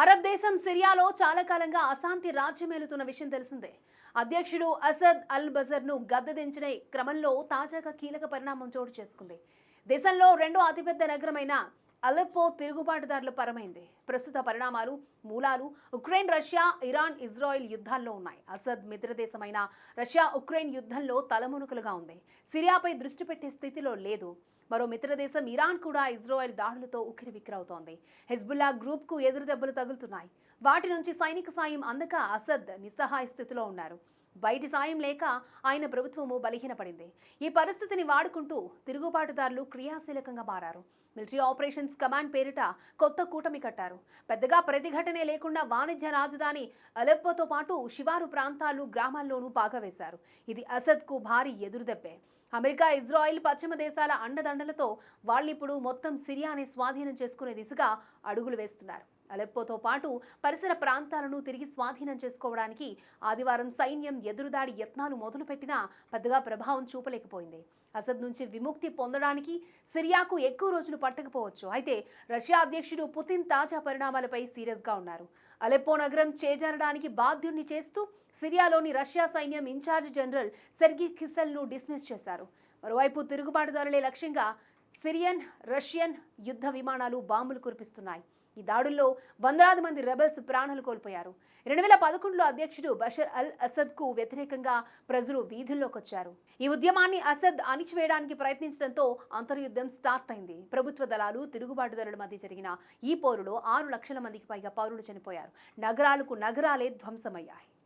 Arab దేశం సిరియాలో చాలా కాలంగా అశాంతి రాజ్యమేలుతున్న విషయం తెలిసిందే. అధ్యక్షుడు అసద్ అల్ బజర్ను గద్దెదించిన క్రమంలో తాజాగా కీలక పరిణామం చోటు చేసుకుంది. దేశంలో రెండో అతిపెద్ద నగరమైన అలెప్పో తిరుగుబాటుదారుల పరమైంది. ప్రస్తుత పరిణామాలు మూలాలు ఉక్రెయిన్ రష్యా ఇరాన్ ఇజ్రాయెల్ యుద్ధాల్లో ఉన్నాయి. అసద్ మిత్రదేశమైన రష్యా ఉక్రెయిన్ యుద్ధంలో తలమునుకలుగా ఉంది. సిరియాపై దృష్టి పెట్టే స్థితిలో లేదు. మరో మిత్రదేశం ఇరాన్ కూడా ఇజ్రాయెల్ దాడులతో ఉక్కిరిబిక్కిరవుతోంది. హెజ్బుల్లా గ్రూప్కు ఎదురు దెబ్బలు తగులుతున్నాయి. వాటి నుంచి సైనిక సాయం అందక అసద్ నిస్సహాయ స్థితిలో ఉన్నారు. బయటి సాయం లేక ఆయన ప్రభుత్వము బలహీనపడింది. ఈ పరిస్థితిని వాడుకుంటూ తిరుగుబాటుదారులు క్రియాశీలకంగా మారారు. మిలిటరీ ఆపరేషన్స్ కమాండ్ పేరిట కొత్త కూటమి కట్టారు. పెద్దగా ప్రతిఘటనే లేకుండా వాణిజ్య రాజధాని అలెప్పోతో పాటు శివారు ప్రాంతాలు గ్రామాల్లోనూ పాగవేశారు ఇది అసద్కు భారీ ఎదురుదెబ్బే. అమెరికా ఇజ్రాయిల్ పశ్చిమ దేశాల అండదండలతో వాళ్ళిప్పుడు మొత్తం సిరియాని స్వాధీనం చేసుకునే దిశగా అడుగులు వేస్తున్నారు. అలెప్పోతో పాటు పరిసర ప్రాంతాలను తిరిగి స్వాధీనం చేసుకోవడానికి ఆదివారం సైన్యం ఎదురుదాడి యత్నాలు మొదలుపెట్టినా పెద్దగా ప్రభావం చూపలేకపోయింది. అసద్ నుంచి విముక్తి పొందడానికి సిరియాకు ఎక్కువ రోజులు పట్టకపోవచ్చు. అయితే రష్యా అధ్యక్షుడు పుతిన్ తాజా పరిణామాలపై సీరియస్గా ఉన్నారు. అలెప్పో నగరం చేజారడానికి బాధ్యుణ్ణి చేస్తూ సిరియాలోని రష్యా సైన్యం ఇన్ఛార్జ్ జనరల్ సెర్గి కిసెల్ను డిస్మిస్ చేశారు. మరోవైపు తిరుగుబాటుదారులే లక్ష్యంగా సిరియన్ రష్యన్ యుద్ధ విమానాలు బాంబులు కురిపిస్తున్నాయి. ఈ దాడుల్లో వందలాది మంది రెబల్స్ ప్రాణాలు కోల్పోయారు. రెండు వేల పదకొండులో అధ్యక్షుడు బషర్ అల్ అసద్కు వ్యతిరేకంగా ప్రజలు వీధుల్లోకి వచ్చారు ఈ ఉద్యమాన్ని అసద్ అణిచివేయడానికి ప్రయత్నించడంతో అంతర్యుద్ధం స్టార్ట్ అయింది. ప్రభుత్వ దళాలు తిరుగుబాటుదారుల మధ్య జరిగిన ఈ పోరులో ఆరు లక్షల మందికి పైగా పౌరులు చనిపోయారు. నగరాలకు నగరాలే ధ్వంసమయ్యాయి.